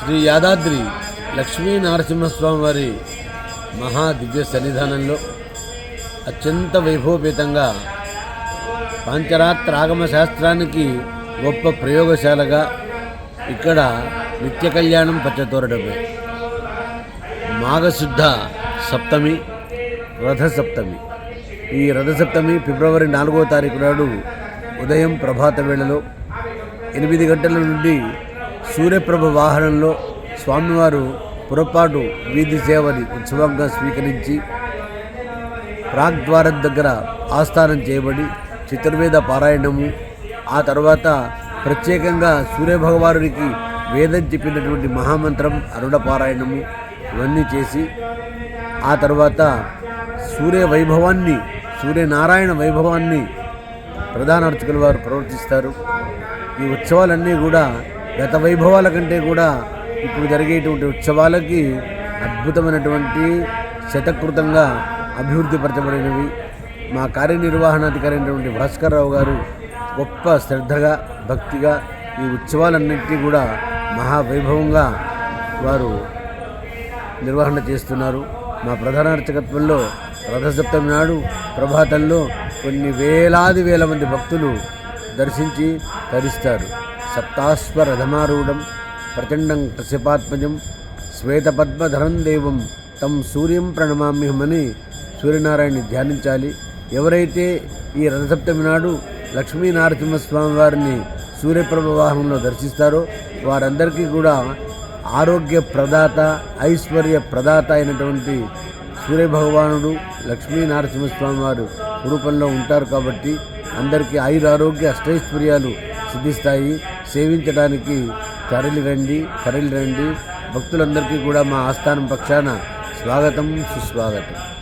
శ్రీ యాదాద్రి లక్ష్మీ నరసింహస్వామి వారి మహా దివ్య సన్నిధానంలో అత్యంత వైభవపేతంగా పాంచరాత్రాగమ శాస్త్రానికి గొప్ప ప్రయోగశాలగా ఇక్కడ నిత్య కళ్యాణం పచ్చతోరడమే. మాఘశుద్ధ సప్తమి రథసప్తమి. ఈ రథసప్తమి ఫిబ్రవరి నాలుగో తారీఖు నాడు ఉదయం ప్రభాత వేళలో ఎనిమిది గంటల నుండి సూర్యప్రభ వాహనంలో స్వామివారు పొరపాటు వీధి సేవని ఉత్సవంగా స్వీకరించి ప్రాగ్ద్వారం దగ్గర ఆస్థానం చేయబడి చతుర్వేద పారాయణము ఆ తర్వాత ప్రత్యేకంగా సూర్యభగవానుడికి వేదం చెప్పినటువంటి మహామంత్రం అరుణ పారాయణము ఇవన్నీ చేసి ఆ తర్వాత సూర్య వైభవాన్ని సూర్యనారాయణ వైభవాన్ని ప్రధాన అర్చకుల వారు ప్రవర్తిస్తారు. ఈ ఉత్సవాలన్నీ కూడా గత వైభవాల కంటే కూడా ఇప్పుడు జరిగేటువంటి ఉత్సవాలకి అద్భుతమైనటువంటి శతకృతంగా అభివృద్ధిపరచబడినవి. మా కార్యనిర్వహణాధికారి అయినటువంటి భాస్కర్ రావు గారు గొప్ప శ్రద్ధగా భక్తిగా ఈ ఉత్సవాలన్నింటినీ కూడా మహావైభవంగా వారు నిర్వహణ చేస్తున్నారు. మా ప్రధాన అర్చకత్వంలో రథసప్తమి నాడు ప్రభాతంలో కొన్ని వేలాది వేల మంది భక్తులు దర్శించి తరిస్తారు. సప్తాస్వరథమారూఢం ప్రచండం కశ్యపాత్మజం శ్వేతపద్మధరం దేవం తం సూర్యం ప్రణమామ్యమని సూర్యనారాయణని ధ్యానించాలి ఎవరైతే ఈ రథసప్తమి నాడు లక్ష్మీ నారసింహస్వామి వారిని సూర్యప్రభ వాహనంలో దర్శిస్తారో వారందరికీ కూడా ఆరోగ్య ప్రదాత ఐశ్వర్య ప్రదాత అయినటువంటి సూర్యభగవానుడు లక్ష్మీ నారసింహస్వామి వారు రూపంలో ఉంటారు కాబట్టి అందరికీ ఆయురారోగ్య అష్టైశ్వర్యాలు సిద్ధిస్తాయి. సేవించడానికి తరలి రండి తరలి రండి. భక్తులందరికీ కూడా మా ఆస్థానం పక్షాన స్వాగతం సుస్వాగతం.